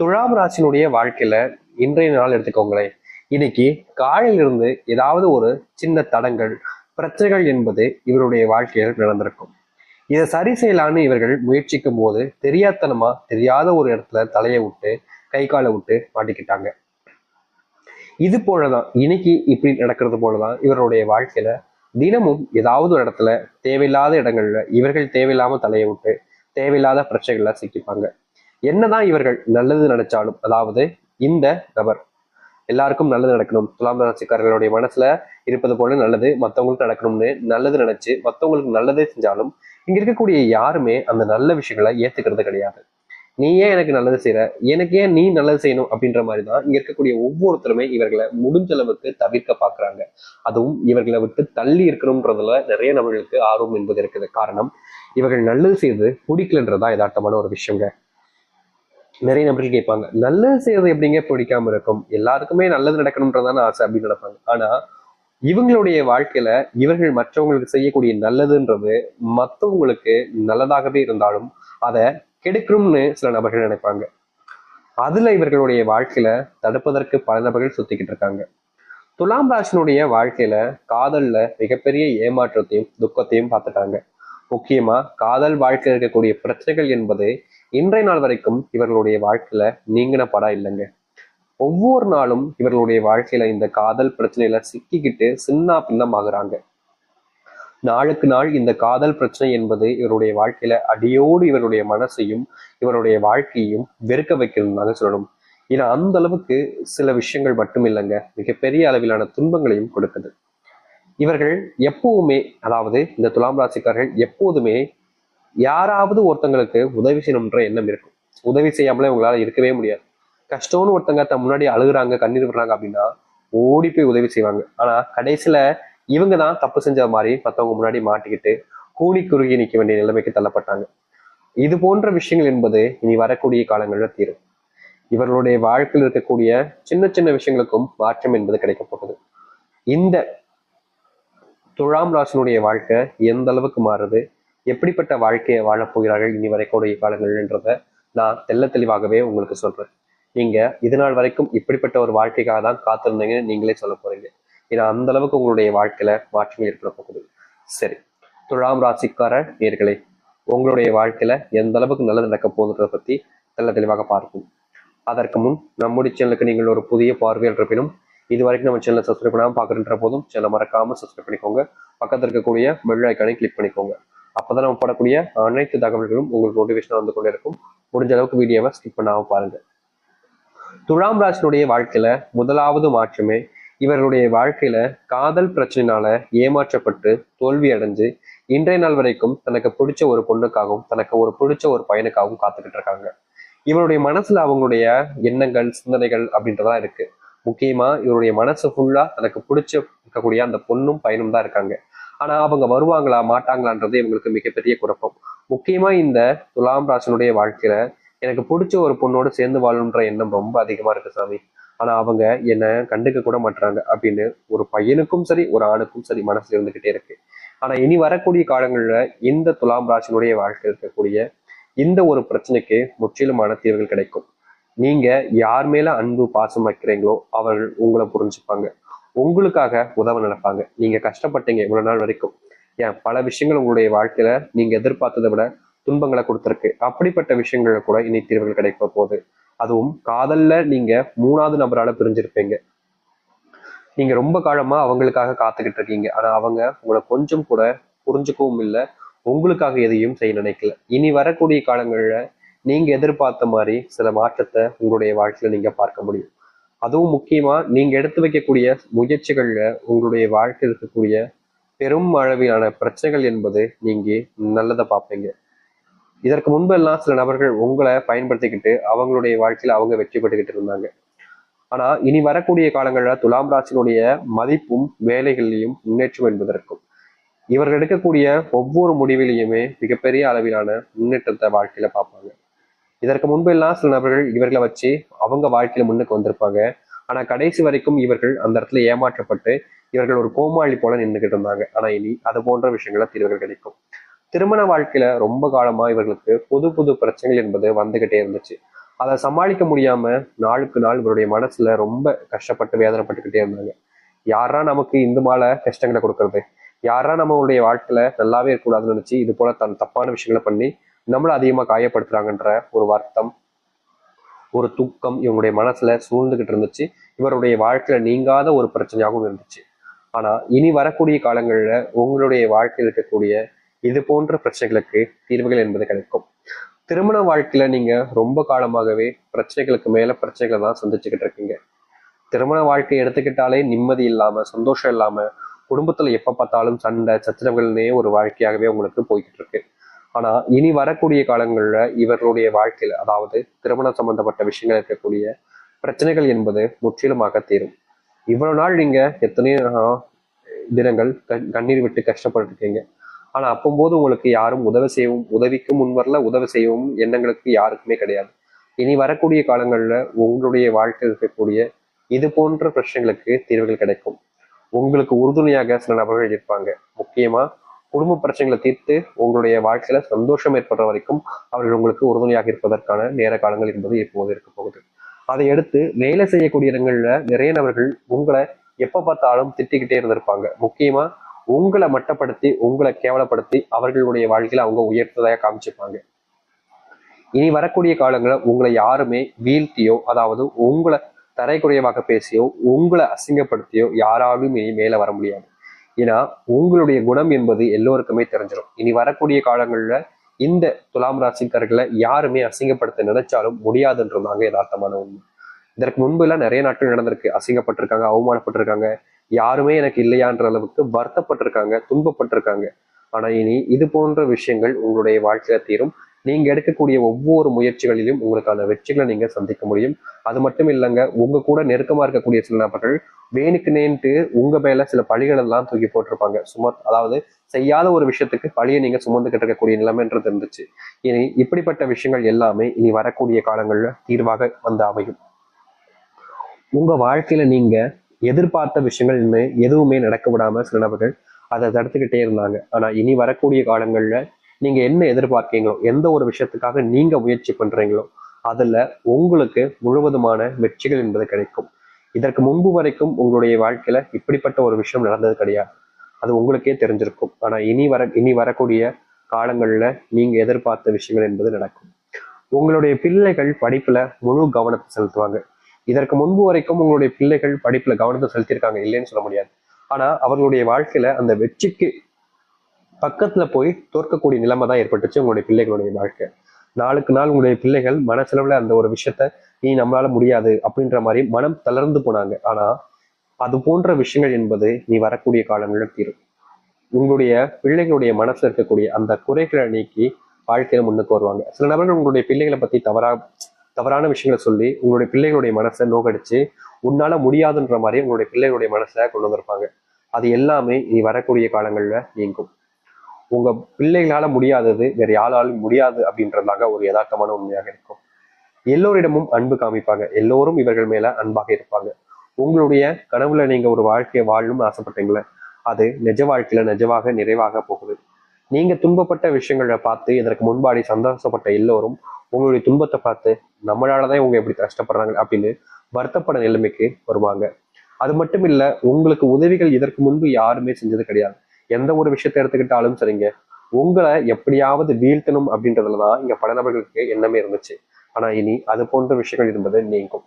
துலாம் ராசினுடைய வாழ்க்கையில இன்றைய நாள் எடுத்துக்கோங்களேன். இன்னைக்கு காலையிலிருந்து ஏதாவது ஒரு சின்ன தடங்கள் பிரச்சனைகள் என்பது இவருடைய வாழ்க்கையில் நடந்திருக்கும். இதை சரி செய்யலான்னு இவர்கள் முயற்சிக்கும் போது தெரியாத்தனமா தெரியாத ஒரு இடத்துல தலையை விட்டு கை காலை விட்டு மாட்டிக்கிட்டாங்க. இது போலதான் இன்னைக்கு இப்படி நடக்கிறது போலதான் இவருடைய வாழ்க்கையில தினமும் ஏதாவது ஒரு இடத்துல தேவையில்லாத இடங்கள்ல இவர்கள் தேவையில்லாம தலையை விட்டு தேவையில்லாத பிரச்சனைகள்ல சிக்கிப்பாங்க. என்னதான் இவர்கள் நல்லது நினைச்சாலும் அதாவது இந்த நபர் எல்லாருக்கும் நல்லது நடக்கணும். துலாம் ராசிக்காரர்களுடைய மனசுல இருப்பது போல நல்லது மற்றவங்களுக்கு நடக்கணும்னு நல்லது நினைச்சு மத்தவங்களுக்கு நல்லதே செஞ்சாலும் இங்க இருக்கக்கூடிய யாருமே அந்த நல்ல விஷயங்களை ஏத்துக்கிறது கிடையாது. நீ ஏன் எனக்கு நல்லது செய்யற எனக்கு ஏன் நீ நல்லது செய்யணும் அப்படின்ற மாதிரி தான் இங்க இருக்கக்கூடிய ஒவ்வொருத்தருமே இவர்களை முடிஞ்ச அளவுக்கு தவிர்க்க பாக்குறாங்க அதுவும் இவர்களை விட்டு தள்ளி இருக்கணும்ன்றதுல நிறைய நபர்களுக்கு ஆர்வம் என்பது இருக்குது. காரணம் இவர்கள் நல்லது செய்யறது பிடிக்கலன்றதா யதார்த்தமான ஒரு விஷயங்க. நிறைய நபர்கள் கேட்பாங்க. நல்லது செய்யறது எப்படிங்க பிடிக்காம இருக்கும்? எல்லாருக்குமே நல்லது நடக்கணும்ன்றதான ஆசை அப்படின்னு நடப்பாங்க ஆனா இவங்களுடைய வாழ்க்கையில இவர்கள் மற்றவங்களுக்கு செய்யக்கூடிய நல்லதுன்றது மற்றவங்களுக்கு நல்லதாகவே இருந்தாலும் அதை கெடுக்கணும்னு சில நபர்கள் நினைப்பாங்க. அதுல இவர்களுடைய வாழ்க்கையில தடுப்பதற்கு பல நபர்கள் சுத்திக்கிட்டு இருக்காங்க. துலாம் ராசினுடைய வாழ்க்கையில காதல்ல மிகப்பெரிய ஏமாற்றத்தையும் துக்கத்தையும் பார்த்துட்டாங்க. முக்கியமா காதல் வாழ்க்கையில் இருக்கக்கூடிய பிரச்சனைகள் என்பது இன்றைய நாள் வரைக்கும் இவர்களுடைய வாழ்க்கையில நீங்கின படா இல்லைங்க. ஒவ்வொரு நாளும் இவர்களுடைய வாழ்க்கையில இந்த காதல் பிரச்சனையில சிக்கிக்கிட்டு சின்ன பின்னமாகறாங்க நாளுக்கு நாள் இந்த காதல் பிரச்சனை என்பது இவருடைய வாழ்க்கையில அடியோடு இவருடைய மனசையும் இவருடைய வாழ்க்கையையும் வெறுக்க வைக்கிறதுனால சொல்லணும். ஏன்னா அந்த அளவுக்கு சில விஷயங்கள் மட்டும் இல்லைங்க. மிகப்பெரிய அளவிலான துன்பங்களையும் கொடுக்குது. இவர்கள் எப்பவுமே அதாவது இந்த துலாம் ராசிக்காரர்கள் எப்போதுமே யாராவது ஒருத்தங்களுக்கு உதவி செய்யணும்ன்ற எண்ணம் இருக்கும். உதவி செய்யாமலே உங்களால இருக்கவே முடியாது. கஷ்டம்னு ஒருத்தங்க தன் முன்னாடி அழுகுறாங்க கண்ணீர் விடுறாங்க அப்படின்னா ஓடி போய் உதவி செய்வாங்க. ஆனா கடைசியில இவங்க தான் தப்பு செஞ்ச மாதிரி மற்றவங்க முன்னாடி மாட்டிக்கிட்டு கூடி குறுகி நிற்க வேண்டிய நிலைமைக்கு தள்ளப்பட்டாங்க. இது போன்ற விஷயங்கள் என்பது இனி வரக்கூடிய காலங்களில் தீரும். இவர்களுடைய வாழ்க்கையில் இருக்கக்கூடிய சின்ன சின்ன விஷயங்களுக்கும் மாற்றம் என்பது கிடைக்க போகுது இந்த துழாம் ராசினுடைய வாழ்க்கை எந்த அளவுக்கு மாறுது? எப்படிப்பட்ட வாழ்க்கையை வாழப்போகிறார்கள் இனி வரைக்கூடிய காலங்கள்ன்றத நான் தெள்ள தெளிவாகவே உங்களுக்கு சொல்றேன். நீங்க இது நாள் வரைக்கும் இப்படிப்பட்ட ஒரு வாழ்க்கைக்காக தான் காத்திருந்தீங்கன்னு நீங்களே சொல்ல போறீங்க. ஏன்னா அந்த அளவுக்கு உங்களுடைய வாழ்க்கையில மாற்றம் ஏற்பட போகுது. சரி துழாம் ராசிக்கார நேர்களே உங்களுடைய வாழ்க்கையில எந்த அளவுக்கு நல்லது நடக்க போகுதுன்றத பத்தி தெள்ள தெளிவாக பார்ப்போம். அதற்கு முன் நம்முடைய சேனலுக்கு நீங்கள் ஒரு புதிய பார்வையில் இருப்பினும் இது வரைக்கும் நம்ம சேனலை சப்ஸ்கிரைப் பண்ணாமல் பார்க்குறன்ற போதும் சேனலை மறக்காம சப்ஸ்கிரைப் பண்ணிக்கோங்க. பக்கத்தில் இருக்கக்கூடிய பெல் ஐக்கானை கிளிக் பண்ணிக்கோங்க. அப்பதான் நம்ம போடக்கூடிய அனைத்து தகவல்களும் உங்களுக்கு நோட்டிஃபிகேஷன் வந்து கொண்டே இருக்கும் முடிஞ்ச அளவுக்கு வீடியோவை ஸ்கிப் பண்ணாமல் பாருங்க. துலாம் ராசினுடைய வாழ்க்கையில முதலாவது மாற்றமே இவர்களுடைய வாழ்க்கையில காதல் பிரச்சனையினால ஏமாற்றப்பட்டு தோல்வி அடைஞ்சு இன்றைய நாள் வரைக்கும் தனக்கு பிடிச்ச ஒரு பொண்ணுக்காகவும் தனக்கு ஒரு பிடிச்ச ஒரு பையனுக்காகவும் காத்துக்கிட்டு இருக்காங்க. இவருடைய மனசுல அவங்களுடைய எண்ணங்கள் சிந்தனைகள் அப்படின்றதா இருக்கு. முக்கியமா இவருடைய மனசு ஃபுல்லா தனக்கு பிடிச்ச இருக்கக்கூடிய அந்த பொண்ணும் பையனும் தான் இருக்காங்க. ஆனா அவங்க வருவாங்களா மாட்டாங்களான்றது இவங்களுக்கு மிகப்பெரிய குழப்பம். முக்கியமா இந்த துலாம் ராசனுடைய வாழ்க்கையில எனக்கு பிடிச்ச ஒரு பொண்ணோடு சேர்ந்து வாழணுன்ற எண்ணம் ரொம்ப அதிகமா இருக்கு சாமி. ஆனா அவங்க என்னை கண்டுக்க கூட மாட்டாங்க அப்படின்னு ஒரு பையனுக்கும் சரி ஒரு ஆணுக்கும் சரி மனசுல இருந்துகிட்டே இருக்கு. ஆனா இனி வரக்கூடிய காலங்கள்ல இந்த துலாம் ராசினுடைய வாழ்க்கையில் இருக்கக்கூடிய இந்த ஒரு பிரச்சனைக்கு முற்றிலுமான தீர்வுகள் கிடைக்கும். நீங்க யார் மேல அன்பு பாசம் வைக்கிறீங்களோ அவர்கள் உங்களை புரிஞ்சுப்பாங்க. உங்களுக்காக உதவ நினைப்பாங்க. நீங்க கஷ்டப்பட்டீங்க இவ்வளவு நாள் வரைக்கும். ஏன்? பல விஷயங்கள் உங்களுடைய வாழ்க்கையில நீங்க எதிர்பார்த்ததை விட துன்பங்களை கொடுத்துருக்கு. அப்படிப்பட்ட விஷயங்கள்ல கூட இனி தீர்வுகள் கிடைக்க போகுது. அதுவும் காதல்ல நீங்க மூணாவது நபரால பிரிஞ்சிருப்பீங்க. நீங்க ரொம்ப காலமா அவங்களுக்காக காத்துக்கிட்டு இருக்கீங்க. ஆனா அவங்க உங்களை கொஞ்சம் கூட புரிஞ்சுக்கவும் இல்லை. உங்களுக்காக எதையும் செய்ய நினைக்கல. இனி வரக்கூடிய காலங்கள்ல நீங்க எதிர்பார்த்த மாதிரி சில மாற்றத்தை உங்களுடைய வாழ்க்கையில நீங்க பார்க்க முடியும். அதுவும் முக்கியமா நீங்க எடுத்து வைக்கக்கூடிய முயற்சிகள்ல உங்களுடைய வாழ்க்கையில் இருக்கக்கூடிய பெரும் அளவிலான பிரச்சனைகள் என்பது நீங்க நல்லதை பார்ப்பீங்க. இதற்கு முன்பெல்லாம் சில நபர்கள் உங்களை பயன்படுத்திக்கிட்டு அவங்களுடைய வாழ்க்கையில அவங்க வெற்றி பெற்றுக்கிட்டு இருந்தாங்க. ஆனா இனி வரக்கூடிய காலங்களில் துலாம் ராசினுடைய மதிப்பும் வேலைகளிலையும் முன்னேற்றம் என்பதற்கும் இவர்கள் எடுக்கக்கூடிய ஒவ்வொரு முடிவிலையுமே மிகப்பெரிய அளவிலான முன்னேற்றத்தை வாழ்க்கையில பார்ப்பாங்க. இதற்கு முன்பெல்லாம் சில நபர்கள் இவர்களை வச்சு அவங்க வாழ்க்கையில முன்னுக்கு வந்திருப்பாங்க. ஆனா கடைசி வரைக்கும் இவர்கள் அந்த இடத்துல ஏமாற்றப்பட்டு இவர்கள் ஒரு கோமாளி போல நின்றுகிட்டு இருந்தாங்க. ஆனா இனி அது போன்ற விஷயங்கள தீர்வுகள் கிடைக்கும். திருமண வாழ்க்கையில ரொம்ப காலமா இவர்களுக்கு புது புது பிரச்சனைகள் என்பது வந்துகிட்டே இருந்துச்சு. அதை சமாளிக்க முடியாம நாளுக்கு நாள் இவருடைய மனசுல ரொம்ப கஷ்டப்பட்டு வேதனைப்பட்டுக்கிட்டே இருந்தாங்க. யாரா நமக்கு இந்த மாலை கஷ்டங்களை கொடுக்கறது? யாரா நம்மளுடைய வாழ்க்கையில நல்லாவே இருக்கக்கூடாதுன்னு நினைச்சு இது போல தன் தப்பான விஷயங்களை பண்ணி நம்மளை அதிகமாக காயப்படுத்துறாங்கன்ற ஒரு வருத்தம் ஒரு துக்கம் இவங்களுடைய மனசுல சூழ்ந்துகிட்டு இருந்துச்சு. இவருடைய வாழ்க்கையில நீங்காத ஒரு பிரச்சனையாகவும் இருந்துச்சு. ஆனா இனி வரக்கூடிய காலங்களில் உங்களுடைய வாழ்க்கையில் இருக்கக்கூடிய இது போன்ற பிரச்சனைகளுக்கு தீர்வுகள் என்பது கிடைக்கும். திருமண வாழ்க்கையில நீங்க ரொம்ப காலமாகவே பிரச்சனைகளுக்கு மேல பிரச்சனைகளை தான் சந்திச்சுக்கிட்டு இருக்கீங்க. திருமண வாழ்க்கையை எடுத்துக்கிட்டாலே நிம்மதி இல்லாம சந்தோஷம் இல்லாம குடும்பத்துல எப்ப பார்த்தாலும் சண்டை சச்சரவுகள்னே ஒரு வாழ்க்கையாகவே உங்களுக்கு போய்கிட்டு இருக்கு. ஆனா இனி வரக்கூடிய காலங்கள்ல இவர்களுடைய வாழ்க்கையில அதாவது திருமணம் சம்பந்தப்பட்ட விஷயங்கள் இருக்கக்கூடிய பிரச்சனைகள் என்பது முற்றிலுமாக தீரும். இவ்வளவு நாள் நீங்க எத்தனையோ தினங்கள் கண் கண்ணீர் விட்டு கஷ்டப்பட்டுருக்கீங்க. ஆனா அப்போது உங்களுக்கு யாரும் உதவி செய்யவும் உதவிக்கும் முன்வரல உதவி செய்யவும் எண்ணங்களுக்கு யாருக்குமே கிடையாது. இனி வரக்கூடிய காலங்களில் உங்களுடைய வாழ்க்கையில் இருக்கக்கூடிய இது போன்ற பிரச்சனைகளுக்கு தீர்வுகள் கிடைக்கும். உங்களுக்கு உறுதுணையாக சில நபர்கள் இருப்பாங்க. முக்கியமா குடும்ப பிரச்சனைகளை தீர்த்து உங்களுடைய வாழ்க்கையில சந்தோஷம் ஏற்படுற வரைக்கும் அவர்கள் உங்களுக்கு உறுதுணையாக இருப்பதற்கான நேர காலங்கள் என்பது இப்போது இருக்க போகுது. அதை அடுத்து வேலை செய்யக்கூடிய இடங்கள்ல நிறைய நபர்கள் உங்களை எப்ப பார்த்தாலும் திட்டிக்கிட்டே இருந்திருப்பாங்க. முக்கியமா உங்களை மட்டப்படுத்தி உங்களை கேவலப்படுத்தி அவர்களுடைய வாழ்க்கையில அவங்க உயர்த்ததாக காமிச்சிருப்பாங்க இனி வரக்கூடிய காலங்களில் உங்களை யாருமே வீழ்த்தியோ அதாவது உங்களை தரைக்குறைவாக பேசியோ உங்களை அசிங்கப்படுத்தியோ யாராலும் இனி மேலே வர முடியாது. ஏன்னா உங்களுடைய குணம் என்பது எல்லோருக்குமே தெரிஞ்சிடும் இனி வரக்கூடிய காலங்களில் இந்த துலாம் ராசிக்காரர்களை யாருமே அசிங்கப்படுத்த நினைச்சாலும் முடியாதுன்றதாங்க யதார்த்தமான உண்மை. இதற்கு முன்பெல்லாம் நிறைய நாட்கள் நடந்திருக்கு. அசிங்கப்பட்டிருக்காங்க அவமானப்பட்டிருக்காங்க. யாருமே எனக்கு இல்லையான்ற அளவுக்கு வருத்தப்பட்டிருக்காங்க துன்பப்பட்டிருக்காங்க. ஆனா இனி இது போன்ற விஷயங்கள் உங்களுடைய வாழ்க்கையில தீரும். நீங்க எடுக்கக்கூடிய ஒவ்வொரு முயற்சிகளிலும் உங்களுக்கான வெற்றிகளை நீங்க சந்திக்க முடியும். அது மட்டும் இல்லைங்க உங்க கூட நெருக்கமா இருக்கக்கூடிய சில நபர்கள் வேணுக்கு நேன்ட்டு உங்க மேல சில பழிகள் எல்லாம் தூக்கி போட்டிருப்பாங்க. சும அதாவது செய்யாத ஒரு விஷயத்துக்கு பழியை நீங்க சுமந்துகிட்டு இருக்கக்கூடிய நிலைமைன்றது இருந்துச்சு. இனி இப்படிப்பட்ட விஷயங்கள் எல்லாமே இனி வரக்கூடிய காலங்கள்ல தீர்வாக வந்து அமையும். உங்க வாழ்க்கையில நீங்க எதிர்பார்த்த விஷயங்கள் இன்னும் எதுவுமே நடக்க விடாம சில நபர்கள் அதை தடுத்துக்கிட்டே இருந்தாங்க. ஆனா இனி வரக்கூடிய காலங்கள்ல நீங்க என்ன எதிர்பார்க்கீங்களோ எந்த ஒரு விஷயத்துக்காக நீங்க முயற்சி பண்றீங்களோ அதுல உங்களுக்கு முழுவதுமான வெற்றிகள் என்பது கிடைக்கும். இதற்கு முன்பு வரைக்கும் உங்களுடைய வாழ்க்கையில இப்படிப்பட்ட ஒரு விஷயம் நடந்தது கிடையாது. அது உங்களுக்கே தெரிஞ்சிருக்கும். ஆனா இனி வர இனி வரக்கூடிய காலங்கள்ல நீங்க எதிர்பார்த்த விஷயங்கள் என்பது நடக்கும். உங்களுடைய பிள்ளைகள் படிப்புல முழு கவனத்தை செலுத்துவாங்க. இதற்கு முன்பு வரைக்கும் உங்களுடைய பிள்ளைகள் படிப்புல கவனத்தை செலுத்தியிருக்காங்க இல்லைன்னு சொல்ல முடியாது. ஆனா அவர்களுடைய வாழ்க்கையில அந்த வெற்றிக்கு பக்கத்துல போய் தோற்கக்கூடிய நிலைமை தான் ஏற்பட்டுச்சு உங்களுடைய பிள்ளைகளுடைய வாழ்க்கை. நாளுக்கு நாள் உங்களுடைய பிள்ளைகள் மனசளவுல அந்த ஒரு விஷயத்த நீ நம்மளால முடியாது அப்படின்ற மாதிரி மனம் தளர்ந்து போனாங்க. ஆனா அது போன்ற விஷயங்கள் என்பது நீ வரக்கூடிய காலங்களில் தீரும். உங்களுடைய பிள்ளைகளுடைய மனசுல இருக்கக்கூடிய அந்த குறைகளை நீக்கி வாழ்க்கையில முன்னுக்கு வருவாங்க. சில நபர்கள் உங்களுடைய பிள்ளைகளை பத்தி தவறா தவறான விஷயங்களை சொல்லி உங்களுடைய பிள்ளைகளுடைய மனசை நோக்கடிச்சு உன்னால முடியாதுன்ற மாதிரி உங்களுடைய பிள்ளைகளுடைய மனசை கொண்டு வந்திருப்பாங்க. அது எல்லாமே இனி வரக்கூடிய காலங்கள்ல நீங்கும். உங்க பிள்ளைகளால முடியாதது வேற யாராலும் முடியாது அப்படின்றதாக ஒரு யதார்த்தமான உண்மையாக இருக்கும். எல்லோரிடமும் அன்பு காமிப்பாங்க. எல்லோரும் இவர்கள் மேல அன்பாக இருப்பாங்க. உங்களுடைய கனவுல நீங்க ஒரு வாழ்க்கையை வாழணும்னு ஆசைப்பட்டீங்களே அது நிஜ வாழ்க்கையில நிஜமாக நிறைவாக போகுது. நீங்க துன்பப்பட்ட விஷயங்களை பார்த்து இதற்கு முன்பாடி சந்தோஷப்பட்ட எல்லோரும் உங்களுடைய துன்பத்தை பார்த்து நம்மளாலதான் இவங்க எப்படி கஷ்டப்படுறாங்க அப்படின்னு வருத்தப்பட நிலைமைக்கு வருவாங்க. அது மட்டும் இல்ல உங்களுக்கு உதவிகள் இதற்கு முன்பு யாருமே செஞ்சது கிடையாது. எந்த ஒரு விஷயத்தை எடுத்துக்கிட்டாலும் சரிங்க. உங்களை எப்படியாவது வீழ்த்தணும் அப்படின்றதுலதான் இங்க பல நபர்களுக்கு எண்ணமே இருந்துச்சு. ஆனா இனி அது போன்ற விஷயங்கள் என்பது நீங்கும்.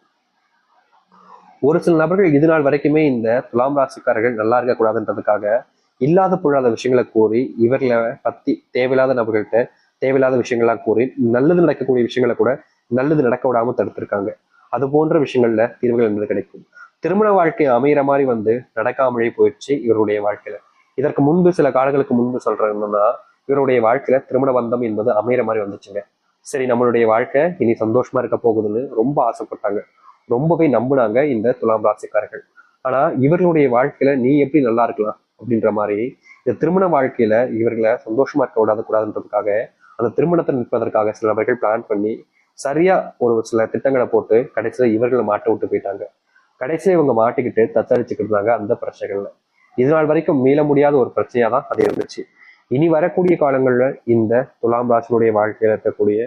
ஒரு சில நபர்கள் இது நாள் வரைக்குமே இந்த துலாம் ராசிக்காரர்கள் நல்லா இருக்கக்கூடாதுன்றதுக்காக இல்லாத பொருளாத விஷயங்களை கூறி இவர்களை பத்தி தேவையில்லாத நபர்கள்ட்ட தேவையில்லாத விஷயங்கள்லாம் கூறி நல்லது நடக்கக்கூடிய விஷயங்களை கூட நல்லது நடக்க விடாம தடுத்திருக்காங்க. அது போன்ற விஷயங்கள்ல தீர்வுகள் என்பது கிடைக்கும். திருமண வாழ்க்கை அமையிற மாதிரி வந்து நடக்காமலே போயிடுச்சு இவருடைய வாழ்க்கையில. இதற்கு முன்பு சில காலங்களுக்கு முன்பு சொல்றது என்னன்னா இவருடைய வாழ்க்கையில திருமண பந்தம் என்பது அமையிற மாதிரி வந்துச்சுங்க. சரி நம்மளுடைய வாழ்க்கை இனி சந்தோஷமா இருக்க போகுதுன்னு ரொம்ப ஆசைப்பட்டாங்க. ரொம்பவே நம்புனாங்க இந்த துலாம் ராசிக்காரர்கள். ஆனா இவர்களுடைய வாழ்க்கையில நீ எப்படி நல்லா இருக்கலாம் அப்படின்ற மாதிரி இந்த திருமண வாழ்க்கையில இவர்களை சந்தோஷமா இருக்க விடாத கூடாதுன்றதுக்காக அந்த திருமணத்தை நிற்பதற்காக சில நபர்கள் பிளான் பண்ணி சரியா ஒரு சில திட்டங்களை போட்டு கடைசியில இவர்களை மாட்ட விட்டு போயிட்டாங்க. கடைசியில இவங்க மாட்டிக்கிட்டு தத்தளிச்சுக்கிட்டு இருந்தாங்க அந்த பிரச்சனைகள்ல. இது நாள் வரைக்கும் மீள முடியாத ஒரு பிரச்சனையா தான் அது இருந்துச்சு. இனி வரக்கூடிய காலங்களில் இந்த துலாம் ராசினுடைய வாழ்க்கையில இருக்கக்கூடிய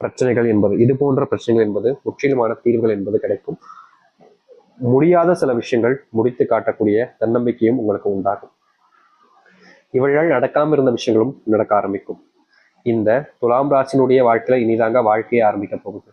பிரச்சனைகள் என்பது இது போன்ற பிரச்சனைகள் என்பது முற்றிலுமான தீர்வுகள் என்பது கிடைக்கும். முடியாத சில விஷயங்கள் முடித்து காட்டக்கூடிய தன்னம்பிக்கையும் உங்களுக்கு உண்டாகும். இவர்கள் நடக்காம இருந்த விஷயங்களும் நடக்க ஆரம்பிக்கும். இந்த துலாம் ராசினுடைய வாழ்க்கையில இனிதாங்க வாழ்க்கையை ஆரம்பிக்க போகுது.